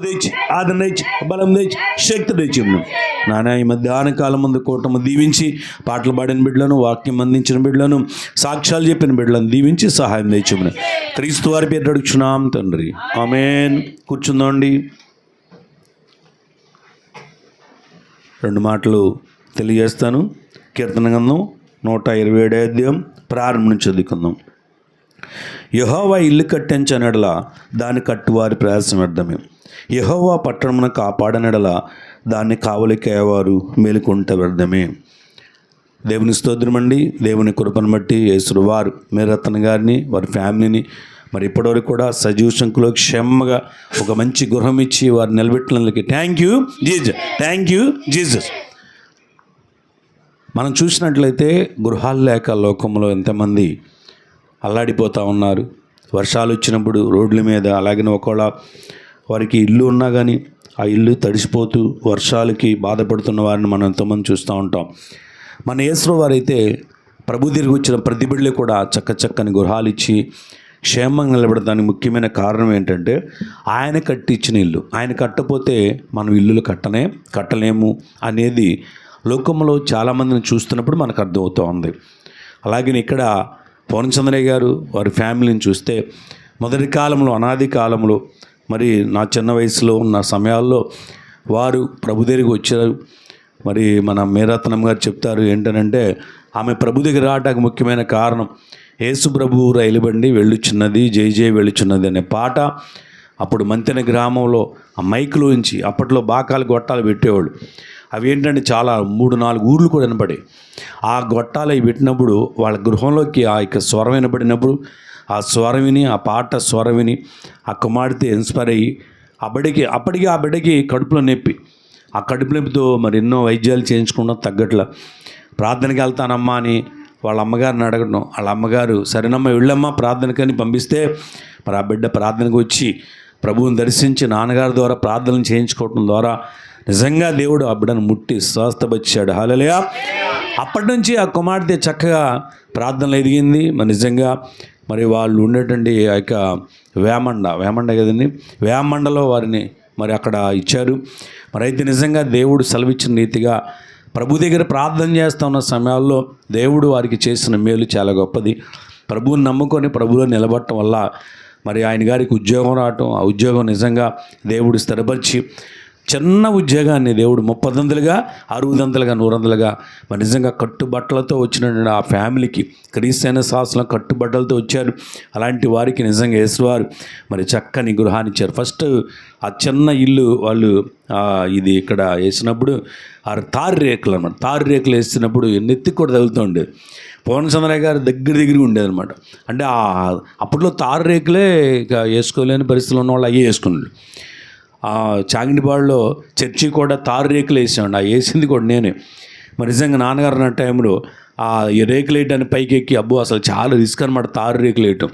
తెచ్చి ఆదరణ తెచ్చి బలం తెచ్చి శక్తి తెచ్చిండు నాన్న ఈ మధ్యాహ్న కాలం ముందు కూటమి దీవించి పాటలు పాడిన బిడ్డలను వాక్యం అందించిన బిడ్డలను సాక్ష్యాలు చెప్పిన బిడ్డలను దీవించి సహాయం తెచ్చి క్రీస్తు వారి పేరు అడుగుచున్నాం తండ్రి. ఆమెన్. కూర్చుందండి రెండు మాటలు తెలియజేస్తాను. కీర్తన గంధం నూట ఇరవై ఏడు అధ్యాయం ప్రారంభం నుంచి చదువుకుందాం. యహోవా ఇల్లు కట్టించనడలా దాన్ని కట్టువారి ప్రయాసం వ్యర్థమే. యహోవా పట్టణమున కాపాడనడల దాన్ని కావలికేవారు మేలుకుంట వ్యర్థమే దేవుని స్తోత్రమండి దేవుని కృపను బట్టి యేసుడు వారు మీరత్న గారిని వారి ఫ్యామిలీని మరి ఇప్పటివరకు కూడా సజీవ శంకులో క్షేమంగా ఒక మంచి గృహం ఇచ్చి వారు నిలబెట్టినందుకు thank you Jesus thank you Jesus మనం చూసినట్లయితే గృహాలు లేక లోకంలో ఎంతమంది అల్లాడిపోతూ ఉన్నారు. వర్షాలు వచ్చినప్పుడు రోడ్ల మీద అలాగే ఒకవేళ వారికి ఇల్లు ఉన్నా కానీ ఆ ఇల్లు తడిసిపోతూ వర్షాలకి బాధపడుతున్న వారిని మనం ఎంతోమంది చూస్తూ ఉంటాం. మన యేసులో వారైతే ప్రభు తిరిగి వచ్చిన ప్రతి బిడ్డలు కూడా చక్క చక్కని గృహాలు ఇచ్చి క్షేమంగా నిలబడడానికి ముఖ్యమైన కారణం ఏంటంటే ఆయన కట్టించిన ఇల్లు. ఆయన కట్టపోతే మనం ఇల్లులు కట్టనే కట్టలేము అనేది లోకంలో చాలామందిని చూస్తున్నప్పుడు మనకు అర్థమవుతూ ఉంది. అలాగే ఇక్కడ పవనచంద్రయ్య గారు వారి ఫ్యామిలీని చూస్తే మొదటి కాలంలో అనాది కాలంలో మరి నా చిన్న వయసులో ఉన్న సమయాల్లో వారు ప్రభు దగ్గరికి వచ్చారు. మరి మన మేరత్నం గారు చెప్తారు ఏంటనంటే ఆమె ప్రభు దగ్గర రావడానికి ముఖ్యమైన కారణం యేసు ప్రభు రైలు బండి వెళ్ళుచున్నది జై జై వెళ్ళుచున్నది అనే పాట అప్పుడు మంతెన గ్రామంలో ఆ మైకులో ఉంచి అప్పట్లో బాకాలు గొట్టాలు పెట్టేవాళ్ళు. అవి ఏంటంటే చాలా మూడు నాలుగు ఊర్లు కూడా వినపడి ఆ గొట్టాలు అవి పెట్టినప్పుడు వాళ్ళ గృహంలోకి ఆ యొక్క స్వరం వినపడినప్పుడు ఆ స్వరం విని ఆ పాట స్వరం విని ఆ కుమార్తె ఇన్స్పైర్ అయ్యి ఆ బిడ్డకి అప్పటికి ఆ బిడ్డకి కడుపులో నొప్పి. ఆ కడుపు నొప్పితో మరి ఎన్నో వైద్యాలు చేయించుకున్నా తగ్గట్ల. ప్రార్థనకి వెళ్తానమ్మా అని వాళ్ళ అమ్మగారిని అడగడం వాళ్ళ అమ్మగారు సరేనమ్మా వెళ్ళమ్మా ప్రార్థనకని పంపిస్తే మరి ఆ బిడ్డ ప్రార్థనకు వచ్చి ప్రభువుని దర్శించి నాన్నగారి ద్వారా ప్రార్థనలు చేయించుకోవటం ద్వారా నిజంగా దేవుడు ఆ ముట్టి స్వస్థపరిచాడు. హాలలియా అప్పటి నుంచి ఆ కుమార్తె చక్కగా ప్రార్థనలు ఎదిగింది. మరి నిజంగా మరి వాళ్ళు ఉండేటువంటి ఆ యొక్క వేమండ వేమండ కదండి? వేమండలో వారిని మరి అక్కడ ఇచ్చారు. మరి అయితే నిజంగా దేవుడు సెలవిచ్చిన రీతిగా ప్రభు దగ్గర ప్రార్థన చేస్తున్న సమయాల్లో దేవుడు వారికి చేసిన మేలు చాలా గొప్పది. ప్రభువుని నమ్ముకొని ప్రభులో నిలబడటం వల్ల మరి ఆయన గారికి ఉద్యోగం రావటం ఆ ఉద్యోగం నిజంగా దేవుడు స్థిరపరిచి చిన్న ఉద్యోగాన్ని దేవుడు ముప్పదంతులుగా అరవదంతులుగా నూరందులుగా మరి నిజంగా కట్టుబట్టలతో వచ్చిన ఆ ఫ్యామిలీకి క్రీస్తైన శాసనం కట్టుబట్టలతో వచ్చారు. అలాంటి వారికి నిజంగా వేసేవారు మరి చక్కని గృహాన్ని ఇచ్చారు. ఫస్ట్ ఆ చిన్న ఇల్లు వాళ్ళు ఇది ఇక్కడ వేసినప్పుడు ఆ తారు రేకులు అనమాట తారు రేకులు వేసినప్పుడు నెత్తికి కూడా తగులుతుండే. పవన్ చంద్రయ్య గారు దగ్గర దగ్గర ఉండేదన్నమాట. అంటే అప్పట్లో తారు రేకులే ఇక వేసుకోలేని పరిస్థితులు ఉన్న వాళ్ళు అయ్యే వేసుకున్నాడు. ఆ చాంగిడిపాడులో చర్చి కూడా తారు రేకులు వేసాడు ఆ వేసింది కూడా నేనే. మరి నిజంగా నాన్నగారు నా టైంలో ఆ ఈ రేకులు వేయడానికి పైకి ఎక్కి అబ్బో అసలు చాలా రిస్క్ అనమాట తారు రేకులు వేయటం.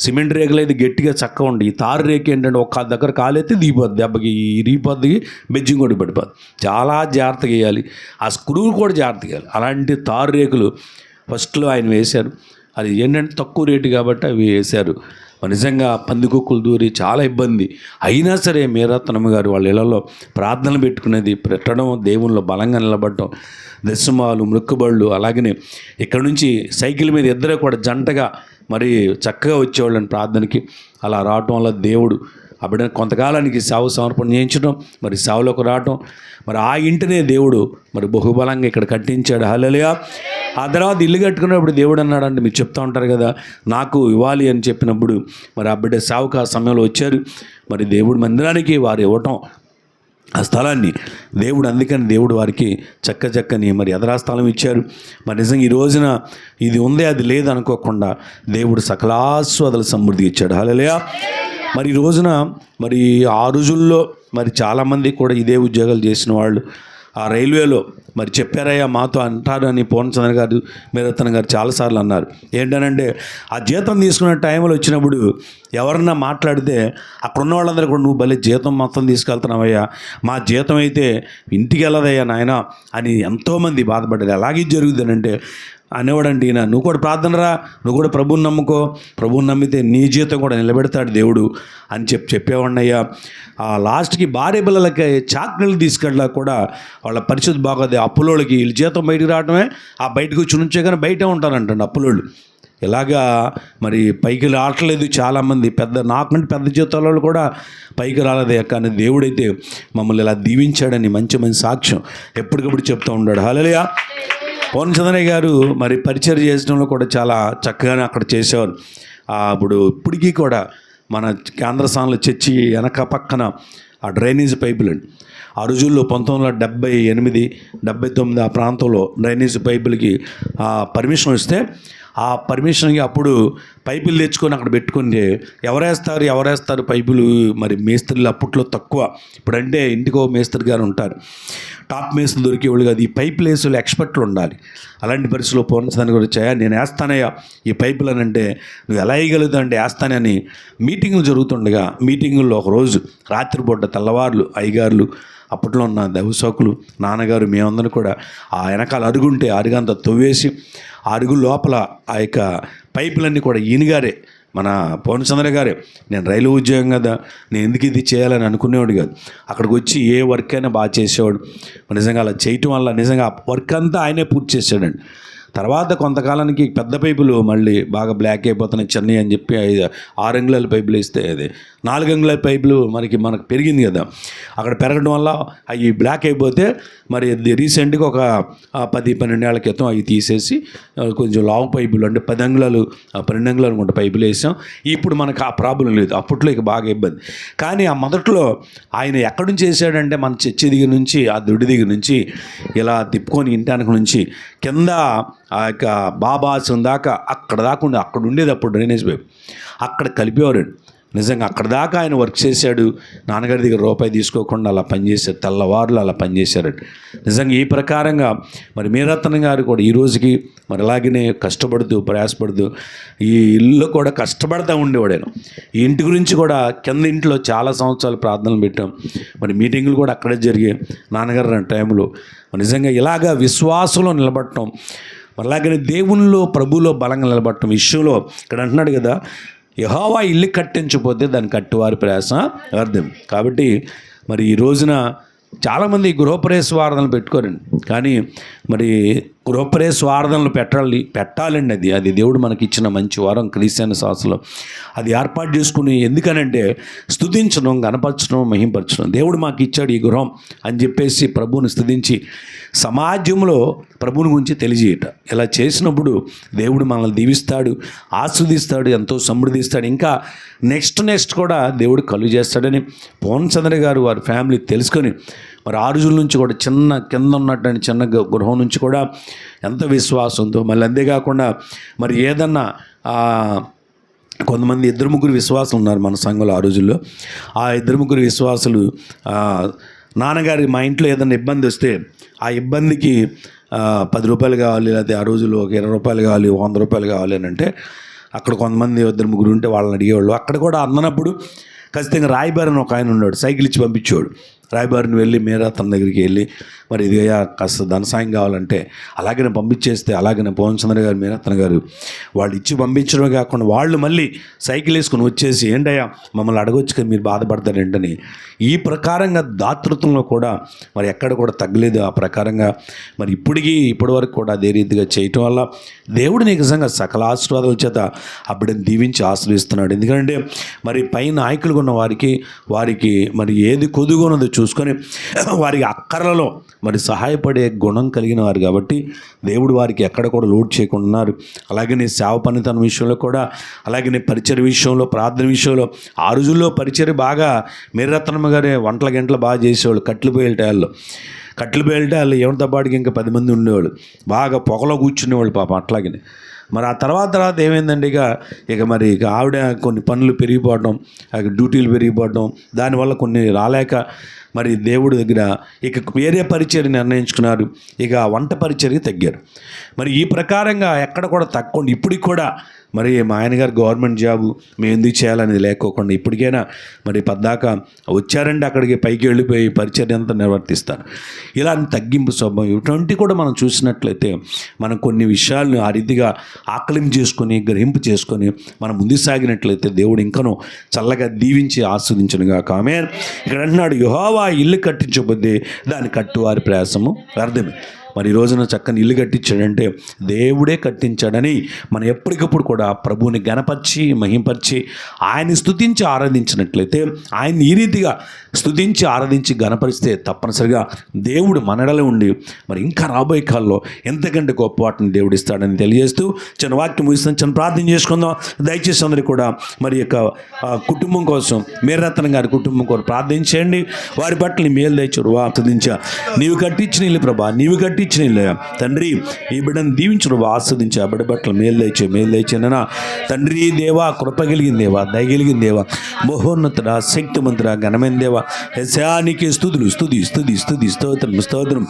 సిమెంట్ రేకులు అయితే గట్టిగా చక్కగా ఉండి ఈ తారు రేకు ఏంటంటే ఒక్క దగ్గర కాలైతే దిగిపోద్ది. దెబ్బకి ఈ రీపోద్ది బెజ్జింగ్ కూడా పడిపోద్ది. చాలా జాగ్రత్తగా వేయాలి. ఆ స్క్రూ కూడా జాగ్రత్తగా వేయాలి. అలాంటి తారు రేకులు ఫస్ట్లో ఆయన వేశారు. అది ఏంటంటే తక్కువ రేటు కాబట్టి అవి వేశారు. నిజంగా పందికొక్కులు దూరి చాలా ఇబ్బంది. అయినా సరే మీరాతనమ్మ గారు వాళ్ళ ఇళ్ళలో ప్రార్థనలు పెట్టుకునేది పెట్టడం దేవుళ్ళు బలంగా నిలబడటం దశమాలు మృక్కుబళ్ళు అలాగనే ఇక్కడ నుంచి సైకిల్ మీద ఇద్దరే కూడా జంటగా మరి చక్కగా వచ్చేవాళ్ళని ప్రార్థనకి. అలా రావటం వల్ల దేవుడు ఆ బిడ్డను కొంతకాలానికి సావు సమర్పణ చేయించడం మరి సావులోకి రావటం. మరి ఆ ఇంటినే దేవుడు మరి బహుబలంగా ఇక్కడ కట్టించాడు. హలలియా ఆ తర్వాత ఇల్లు కట్టుకున్నప్పుడు దేవుడు అన్నాడు అంటే మీరు చెప్తా ఉంటారు కదా నాకు ఇవ్వాలి అని చెప్పినప్పుడు మరి ఆ బిడ్డ సావుకు ఆ సమయంలో వచ్చారు. మరి దేవుడు మందిరానికి వారు ఇవ్వటం ఆ స్థలాన్ని దేవుడు అందుకని దేవుడు వారికి చక్క చక్కని మరి ఎదరా స్థలం ఇచ్చారు. మరి నిజంగా ఈ రోజున ఇది ఉంది అది లేదనుకోకుండా దేవుడు సకలాస్వాదల సమృద్ధి ఇచ్చాడు. హలలియా మరి ఈ రోజున మరి ఆ రోజుల్లో మరి చాలామంది కూడా ఇదే ఉద్యోగాలు చేసిన వాళ్ళు ఆ రైల్వేలో మరి చెప్పారయ్యా మాతో అంటారు అని పవన్ చంద్ర గారు మీరతన్ గారు చాలాసార్లు అన్నారు. ఏంటనంటే ఆ జీతం తీసుకునే టైంలో వచ్చినప్పుడు ఎవరన్నా మాట్లాడితే అక్కడ ఉన్న వాళ్ళందరూ కూడా నువ్వు భలే జీతం మొత్తం తీసుకెళ్తున్నావయ్యా మా జీతం అయితే ఇంటికి వెళ్ళదయ్యా నాయన అని ఎంతోమంది బాధపడ్డారు. అలాగే జరుగుతుందంటే అనేవాడండి ఈయన నువ్వు కూడా ప్రార్థన రా నువ్వు కూడా ప్రభువుని నమ్ముకో. ప్రభువుని నమ్మితే నీ జీవితం కూడా నిలబెడతాడు దేవుడు అని చెప్పి చెప్పేవాడినయ్యా. ఆ లాస్ట్కి భార్య పిల్లలకి చాక్లెట్లు తీసుకెళ్ళా కూడా వాళ్ళ పరిస్థితి బాగోదు అప్పులోళ్ళకి వీళ్ళ జీతం బయటకు రావడమే ఆ బయటకు వచ్చి నుంచే కానీ బయటే ఉంటారంటండి అప్పులోళ్ళు. ఇలాగా మరి పైకి రావట్లేదు చాలామంది. పెద్ద నాకంటే పెద్ద జీతాల వాళ్ళు కూడా పైకి రాలేదే కానీ దేవుడైతే మమ్మల్ని ఇలా దీవించాడని మంచి మంచి సాక్ష్యం ఎప్పటికప్పుడు చెప్తూ ఉన్నాడు. హలలియా పవన్ చంద్రయ్య గారు మరి పరిచయం చేసడంలో కూడా చాలా చక్కగానే అక్కడ చేసేవారు. ఇప్పుడు ఇప్పటికీ కూడా మన కేంద్ర స్థానంలో చర్చి వెనక పక్కన ఆ డ్రైనేజ్ పైపులు అండి. ఆ రోజుల్లో పంతొమ్మిది వందల డెబ్బై ఎనిమిది డెబ్బై తొమ్మిది ఆ ప్రాంతంలో డ్రైనేజ్ పైపులకి ఆ పర్మిషన్ ఇస్తే ఆ పర్మిషన్కి అప్పుడు పైపులు తెచ్చుకొని అక్కడ పెట్టుకుంటే ఎవరేస్తారు ఎవరేస్తారు పైపులు? మరి మేస్త్రులు అప్పట్లో తక్కువ. ఇప్పుడంటే ఇంటికో మేస్త్రి గారు ఉంటారు. టాప్ మేస్త్రి దొరికేవాళ్ళు కాదు. ఈ పైప్ లేసులు ఎక్స్పర్ట్లు ఉండాలి. అలాంటి పరిస్థితుల్లో పోనించడానికి కూడా వచ్చాయా? నేను వేస్తానయ్యా. ఈ పైపులు అని అంటే నువ్వు ఎలా వేయగలుగుతావు అంటే వేస్తానని మీటింగులు జరుగుతుండగా మీటింగుల్లో ఒక రోజు రాత్రిపూట తెల్లవార్లు అయ్యగారులు అప్పట్లో ఉన్న దైవసోకులు నాన్నగారు మేమందరం కూడా ఆ వెనకాల అరుగుంటే అరుగంతా తవ్వేసి ఆ అరుగు లోపల ఆ యొక్క పైపులన్నీ కూడా ఈయనగారే మన పవన్ చంద్ర గారే నేను రైలు ఉద్యోగం కదా నేను ఎందుకు ఇది చేయాలని అనుకునేవాడు కాదు. అక్కడికి వచ్చి ఏ వర్క్ అయినా బాగా చేసేవాడు. నిజంగా అలా చేయటం వల్ల నిజంగా ఆ వర్క్ అంతా ఆయనే పూర్తి చేశాడండి తర్వాత కొంతకాలానికి పెద్ద పైపులు మళ్ళీ బాగా బ్లాక్ అయిపోతున్నాయి చెన్నై అని చెప్పి ఆరు అంగుళాల పైపులు వేస్తే అది. నాలుగు అంగుళాల పైపులు మనకి మనకు పెరిగింది కదా. అక్కడ పెరగడం వల్ల అవి బ్లాక్ అయిపోతే మరి రీసెంట్గా ఒక పది పది పన్నెండేళ్ళ క్రితం అవి తీసేసి కొంచెం లాంగ్ పైపులు అంటే పది అంగుళాలు పన్నెండు అంగుళాలు అనుకుంటే పైపులు వేసాం. ఇప్పుడు మనకు ఆ ప్రాబ్లం లేదు. అప్పట్లో ఇక బాగా ఇబ్బంది. కానీ ఆ మొదట్లో ఆయన ఎక్కడి నుంచి వేసాడంటే మన చర్చి దగ్గర నుంచి ఆ దొడ్డి దగ్గర నుంచి ఇలా తిప్పుకొని ఇంటానికి నుంచి కింద ఆ యొక్క బాబాసం దాకా అక్కడ దాకా ఉండే అక్కడ ఉండేది అప్పుడు డ్రైనేజ్ పైప్ అక్కడ కలిపేవారండి నిజంగా అక్కడ దాకా ఆయన వర్క్ చేశాడు. నాన్నగారి దగ్గర రూపాయి తీసుకోకుండా అలా పనిచేశారు తెల్లవారులు అలా పనిచేశారండి నిజంగా ఈ ప్రకారంగా మరి మీరత్న గారు కూడా ఈ రోజుకి మరి అలాగనే కష్టపడుతూ ప్రయాసపడుతూ ఈ ఇల్లు కూడా కష్టపడతా ఉండేవాడు ఈ ఇంటి గురించి కూడా కింద ఇంట్లో చాలా సంవత్సరాలు ప్రార్థనలు పెట్టాం. మరి మీటింగులు కూడా అక్కడే జరిగాయి నాన్నగారు టైంలో. నిజంగా ఇలాగా విశ్వాసంలో నిలబడటం అలాగనే దేవునిలో ప్రభులో బలంగా నిలబడటం విషయంలో ఇక్కడ అంటున్నాడు కదా యహోవా ఇల్లు కట్టించకపోతే దాన్ని కట్టువారి ప్రయాస అర్థం. కాబట్టి మరి ఈ రోజున చాలామంది గృహప్రవేశ వార్దనలు పెట్టుకోరండి. కానీ మరి గృహప్రవేశ వార్దనలు పెట్టాలి పెట్టాలండి అది. అది దేవుడు మనకి ఇచ్చిన మంచి వారం క్రీస్తుని శాసలో అది ఏర్పాటు చేసుకుని ఎందుకనంటే స్థుతించడం గణపరచడం మహింపరచడం. దేవుడు మాకు ఇచ్చాడు ఈ గృహం అని చెప్పేసి ప్రభువుని స్థుతించి సమాజంలో ప్రభువుని గురించి తెలియజేయట. ఇలా చేసినప్పుడు దేవుడు మనల్ని దీవిస్తాడు ఆస్వాదిస్తాడు ఎంతో సమృద్ధిస్తాడు. ఇంకా నెక్స్ట్ నెక్స్ట్ కూడా దేవుడు కలుగు చేస్తాడని పవన్ చంద్ర గారు వారి ఫ్యామిలీ తెలుసుకొని మరి ఆ రోజుల నుంచి కూడా చిన్న కింద ఉన్నటువంటి చిన్న గ- గృహం నుంచి కూడా ఎంత విశ్వాసంతో మళ్ళీ అంతేకాకుండా మరి ఏదన్నా కొంతమంది ఇద్దరు ముగ్గురు విశ్వాసులు ఉన్నారు మన సంఘంలో ఆ రోజుల్లో. ఆ ఇద్దరు ముగ్గురు విశ్వాసులు నాన్నగారి మా ఇంట్లో ఏదైనా ఇబ్బంది వస్తే ఆ ఇబ్బందికి పది రూపాయలు కావాలి లేకపోతే ఆ రోజుల్లో ఒక ఇరవై రూపాయలు కావాలి వంద రూపాయలు కావాలి అని అంటే అక్కడ కొంతమంది ఇద్దరు ముగ్గురు ఉంటే వాళ్ళని అడిగేవాళ్ళు. అక్కడ కూడా అన్నప్పుడు ఖచ్చితంగా రాయబారని ఒక ఆయన ఉన్నాడు సైకిల్ ఇచ్చి పంపించేవాడు. రాయబారిని వెళ్ళి మీరా తన దగ్గరికి వెళ్ళి మరి ఇది అయ్యా కాస్త ధన సాయం కావాలంటే అలాగనే పంపించేస్తే అలాగనే పవన్ చంద్ర గారు మీరత్తన గారు వాళ్ళు ఇచ్చి పంపించడమే కాకుండా వాళ్ళు మళ్ళీ సైకిల్ వేసుకొని వచ్చేసి ఏంటయ్యా మమ్మల్ని అడగొచ్చు కదా మీరు బాధపడతారు ఏంటని. ఈ ప్రకారంగా దాతృత్వంలో కూడా మరి ఎక్కడ కూడా తగ్గలేదు ఆ ప్రకారంగా. మరి ఇప్పటికీ ఇప్పటి వరకు కూడా అదే రీతిగా చేయటం వల్ల దేవుడు నిజంగా సకల ఆశీర్వాదాల చేత ఆ బిడ్డను దీవించి ఆశ్రయిస్తున్నాడు. ఎందుకంటే మరి పై నాయకులుగా ఉన్న వారికి వారికి మరి ఏది కొదుగున్నదో చూసుకొని వారికి అక్కర్లలో మరి సహాయపడే గుణం కలిగిన వారు కాబట్టి దేవుడు వారికి ఎక్కడ కూడా లోడ్ చేయకుండా ఉన్నారు. అలాగే నీ సేవ పనితనం విషయంలో కూడా అలాగే నీ పరిచయ విషయంలో ప్రార్థన విషయంలో ఆ రోజుల్లో పరిచయ బాగా మీరత్నమ్మ గారే వంటల గంటలు బాగా చేసేవాళ్ళు కట్లు పోయేటాళ్ళు కట్లు పేలితే వాళ్ళు ఎవరితో పాటుకి ఇంకా పది మంది ఉండేవాళ్ళు. బాగా పొగలో కూర్చునేవాళ్ళు పాపం అట్లాగనే. మరి ఆ తర్వాత తర్వాత ఏమైందండి ఇక ఇక మరి ఇక ఆవిడ కొన్ని పనులు పెరిగిపోవడం ఇక డ్యూటీలు పెరిగిపోవడం దానివల్ల కొన్ని రాలేక మరి దేవుడి దగ్గర ఇక వేరే పరిచయం నిర్ణయించుకున్నారు. ఇక వంట పరిచర్కి తగ్గారు. మరి ఈ ప్రకారంగా ఎక్కడ కూడా తక్కువ ఇప్పటికి కూడా మరి మా ఆయన గారు గవర్నమెంట్ జాబు మేము ఎందుకు చేయాలనేది లేకోకుండా ఇప్పటికైనా మరి పద్దాక వచ్చారంటే అక్కడికి పైకి వెళ్ళిపోయి పరిచర్య అంతా నిర్వర్తిస్తాను ఇలా తగ్గింపు స్వభావం ఇటువంటి కూడా మనం చూసినట్లయితే మనం కొన్ని విషయాలను ఆ రీతిగా ఆకలింపు చేసుకొని గ్రహింపు చేసుకొని మనం ముందు సాగినట్లయితే దేవుడు ఇంకనూ చల్లగా దీవించి ఆస్వాదించనుగా కామె ఇక్కడ అంటున్నాడు యుహోవా ఇల్లు కట్టించబోద్ది దాని కట్టువారి ప్రయాసము అర్థమే మరి ఈ రోజున చక్కని ఇల్లు కట్టించాడంటే దేవుడే కట్టించాడని మనం ఎప్పటికప్పుడు కూడా ప్రభువుని గణపరిచి మహింపరిచి ఆయన్ని స్థుతించి ఆరాధించినట్లయితే ఆయన్ని ఈ రీతిగా స్థుతించి ఆరాధించి గణపరిస్తే తప్పనిసరిగా దేవుడు మనడలో ఉండి మరి ఇంకా రాబోయే కాలంలో ఎంతకంటే గొప్ప వాటిని దేవుడు ఇస్తాడని తెలియజేస్తూ చిన్న వాక్యం ముగిస్తాను. చిన్న ప్రార్థన చేసుకుందాం. దయచేసి అందరికీ కూడా మరి యొక్క కుటుంబం కోసం మేరత్నం గారి కుటుంబం కోసం ప్రార్థించండి వారి పట్ల మేలు తెచ్చురు ఆస్వాదించా నీవు కట్టించిన ఇల్లు ప్రభా నీవు కట్టి నడిపించిన తండ్రి ఈ బిడ్డను దీవించడం ఆస్వాదించా ఆ బిడ్డ బట్టలు మేల్లేచే మేల్లేచేనా తండ్రి దేవా కృప కలిగిన దేవా దయగలిగిన దేవా మహోన్నతుడ శక్తిమంతుడ ఘనమైన దేవా. యశానికి స్థుతులు స్థుతి స్థుతి స్థుతి స్తోత్రం స్తోత్రం.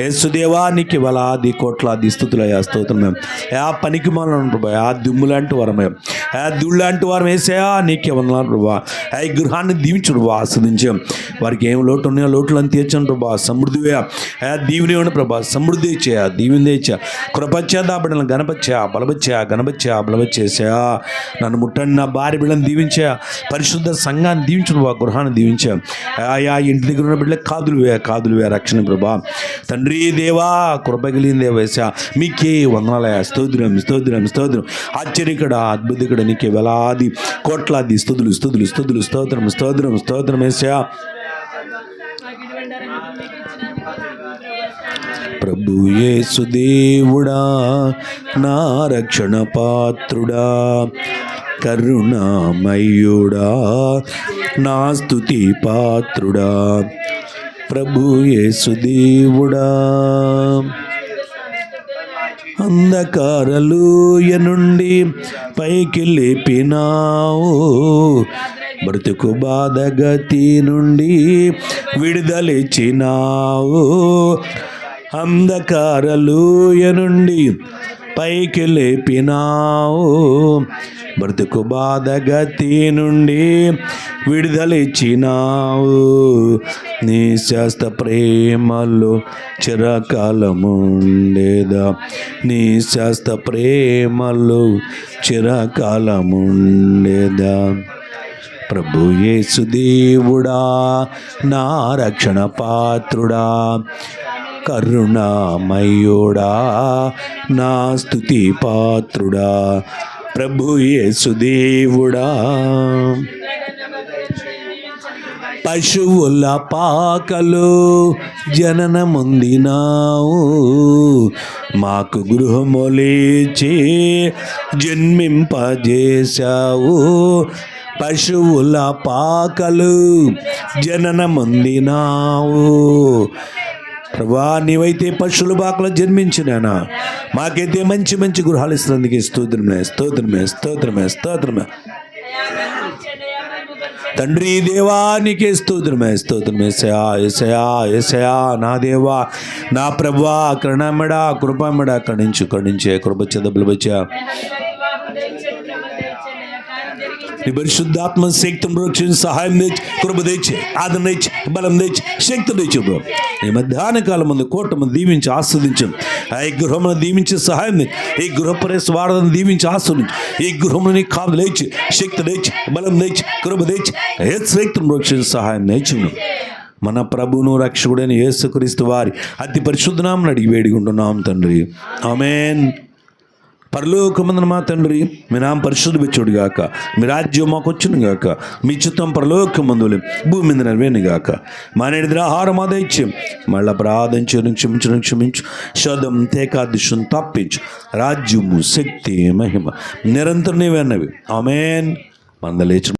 యేసుదేవానికి వలాది కోట్లాది స్థుతులయ్యా స్తోత్రం యా పనికి మనం ప్రభా యా దుమ్ము లాంటి వరమే. యా దుళ్ళంటి వారం వేసాయా నీకే వందనాలు ప్రభా. ఆ గృహాన్ని దీవించు ప్రభా ఆస్వాదించాం. వారికి ఏం లోటు ఉన్నాయో లోటులను తీర్చండి ప్రభా సమృద్ధివే. ఆ దీవిని ప్రభా సమృద్ధి చేయ దీవిని తెచ్చా కృపచ్చేదా బిడ్డలను గణపచ్చా బలబచ్చా గణపచ్చా బలబచ్చేసా నన్ను ముట్టండి నా భార్య బిడ్డలను దీవించా పరిశుద్ధ సంఘాన్ని దీవించు ప్రభా గృహాన్ని దీవించా. ఆయా ఇంటి దగ్గర ఉన్న బిడ్డలకు కాదులు వే కాదులు వే రక్షణ ప్రభా. తండ్రి దేవా కృపగిలిన దేవేశా మీకే వందనాలయ స్తోత్రం స్తోత్రం స్తోత్రం. ఆశ్చర్యకడ అద్భుతకడ నీకే వేలాది కోట్లాది స్తుతులు స్తుతులు స్తుతులు స్తోత్రం స్తోత్రం స్తోత్రం వేసా ప్రభు యేసుదేవుడా నా రక్షణ పాత్రుడా కరుణామయ్యుడా నా స్థుతి పాత్రుడా. ప్రభు యేసు అంధకారలూయ నుండి పైకి లేపినావు. బ్రతుకు బాధగతి నుండి విడుదలిచ్చినావు అంధకారలోయ నుండి పైకి లేపినావు. బ్రతుకు బాధగతి నుండి విడుదలిచ్చినావు. నీ శాస్త్ర ప్రేమలో చిరకాలముండేదా. నీ శాస్త్ర ప్రేమలో చిరకాలముండేదా. ప్రభు యేసుదేవుడా నా రక్షణ పాత్రుడా. కరుణామయుడా నా స్తుతి పాత్రుడా ప్రభు యేసుదేవుడా పశువుల పాకలు జననముందినావు మాకు గృహములేచి జన్మింపజేశావు. పశువుల పాకలు జననముందినావు. ప్రభా నీవైతే పశువుల పాకలో జన్మించినానా? మాకైతే మంచి మంచి గృహాలు ఇస్తున్నందుకు స్తోత్రమే స్తోత్రమే స్తోత్రమే స్తోత్రమే తండ్రి దేవానికి స్తోత్రమే స్తోత్రమే సయా ఎసయా ఎసయా నా దేవా నా ప్రభా కరుణామడ కృపమడ కణించు కణించే కృప చెదబులు వచ్చా నీ పరిశుద్ధాత్మ శక్తిని రక్షించి సహాయం తెచ్చి కృప తెచ్చి ఆదరణ తెచ్చి బలం తెచ్చి శక్తి తెచ్చి బ్రో. ఈ మధ్యాహ్న కాలం ముందు మంది దీవించి ఆస్వాదించండి ఆ ఈ గృహమును దీవించి సహాయం తెచ్చి ఈ గృహపరేశ వాడలను దీవించి ఆస్వాదించి. ఈ గృహముని కాదు లేచి శక్తి తెచ్చి బలం తెచ్చి కృప తెచ్చి ఏ శక్తిని రక్షించి సహాయం నేర్చును మన ప్రభువును రక్షకుడైన యేసుక్రీస్తు వారి అతి పరిశుద్ధనామని అడిగి వేడుకుంటున్నాం తండ్రి. ఆమెన్. పరలోకమందున మా తండ్రి మీ నామ పరిశుద్ధ గాక. మీ రాజ్యం మాకు వచ్చును గాక. మీ చిత్తం పరలోకమందులు భూమి మీద నెరవేను గాక. మా నేటి ఆహారం ఆదాయిత్యం మళ్ళీ ప్రార్థించు క్షమించడం క్షమించు. శోధం తేకాదిశం తప్పించు. రాజ్యము శక్తి మహిమ నిరంతరం నీవన్నవి ఆమెన్. మందలేచు